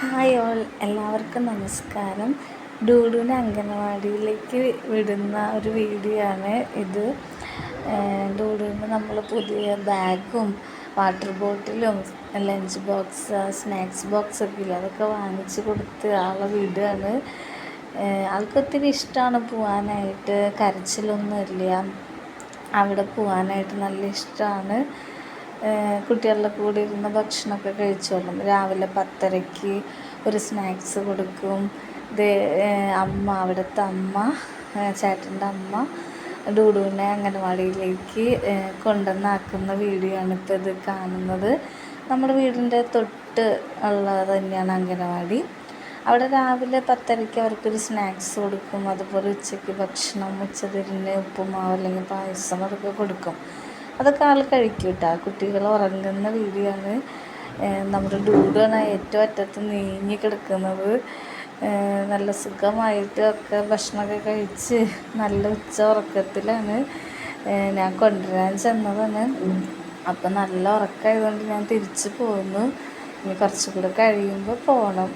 Hi all. എല്ലാവർക്കും നമസ്കാരം. ഡൂഡുവിനെ അംഗനവാടിയിലേക്ക് വിടുന്ന ഒരു വീഡിയോ ആണ് ഇത് ഡൂഡുവിന് നമ്മൾ പുതിയ ബാഗും വാട്ടർ ബോട്ടിലും ലഞ്ച് ബോക്സ് സ്നാക്സ് ബോക്സ് ഒക്കെ ഇല്ല അതൊക്കെ വാങ്ങിച്ച് കൊടുത്ത് ആളെ വിടുകയാണ്. ആൾക്കൊത്തിരി ഇഷ്ടമാണ് പോവാനായിട്ട്. കരച്ചിലൊന്നും ഇല്ല അവിടെ പോവാനായിട്ട് നല്ല ഇഷ്ടമാണ് കുട്ടികളുടെ കൂടെ ഇരുന്ന് ഭക്ഷണമൊക്കെ കഴിച്ചോളും. രാവിലെ പത്തരയ്ക്ക് ഒരു സ്നാക്സ് കൊടുക്കും. അമ്മ അവിടുത്തെ അമ്മ ചേട്ടന്റെ അമ്മ ഡൂഡുവിനെ അംഗനവാടിയിലേക്ക് കൊണ്ടുവന്നാക്കുന്ന വീഡിയോ ആണ് ഇപ്പോൾ ഇത് കാണുന്നത്. നമ്മുടെ വീടിന്റെ തൊട്ട് ഉള്ളത് തന്നെയാണ് അംഗനവാടി അവിടെ രാവിലെ പത്തരയ്ക്ക് അവർക്കൊരു സ്നാക്സ് കൊടുക്കും. അതുപോലെ ഉച്ചയ്ക്ക് ഭക്ഷണം ഉച്ചതിരിഞ്ഞ് ഉപ്പുമാവ് അല്ലെങ്കിൽ പായസം അതൊക്കെ കൊടുക്കും. അതൊക്കെ ആൾ കഴിക്കും കേട്ടോ കുട്ടികൾ ഉറങ്ങുന്ന വീഡിയോ ആണ് നമ്മുടെ ഡൂഡാണ് ഏറ്റവും അറ്റത്ത് നീങ്ങി കിടക്കുന്നത്. നല്ല സുഖമായിട്ട് ഒക്കെ ഭക്ഷണമൊക്കെ കഴിച്ച് നല്ല ഉച്ച ഉറക്കത്തിലാണ് ഞാൻ കൊണ്ടുവരാൻ ചെന്നതാണ്. അപ്പം നല്ല ഉറക്കമായതുകൊണ്ട് ഞാൻ തിരിച്ച് പോന്നു. ഇനി കുറച്ചും കൂടെ കഴിയുമ്പോൾ പോകണം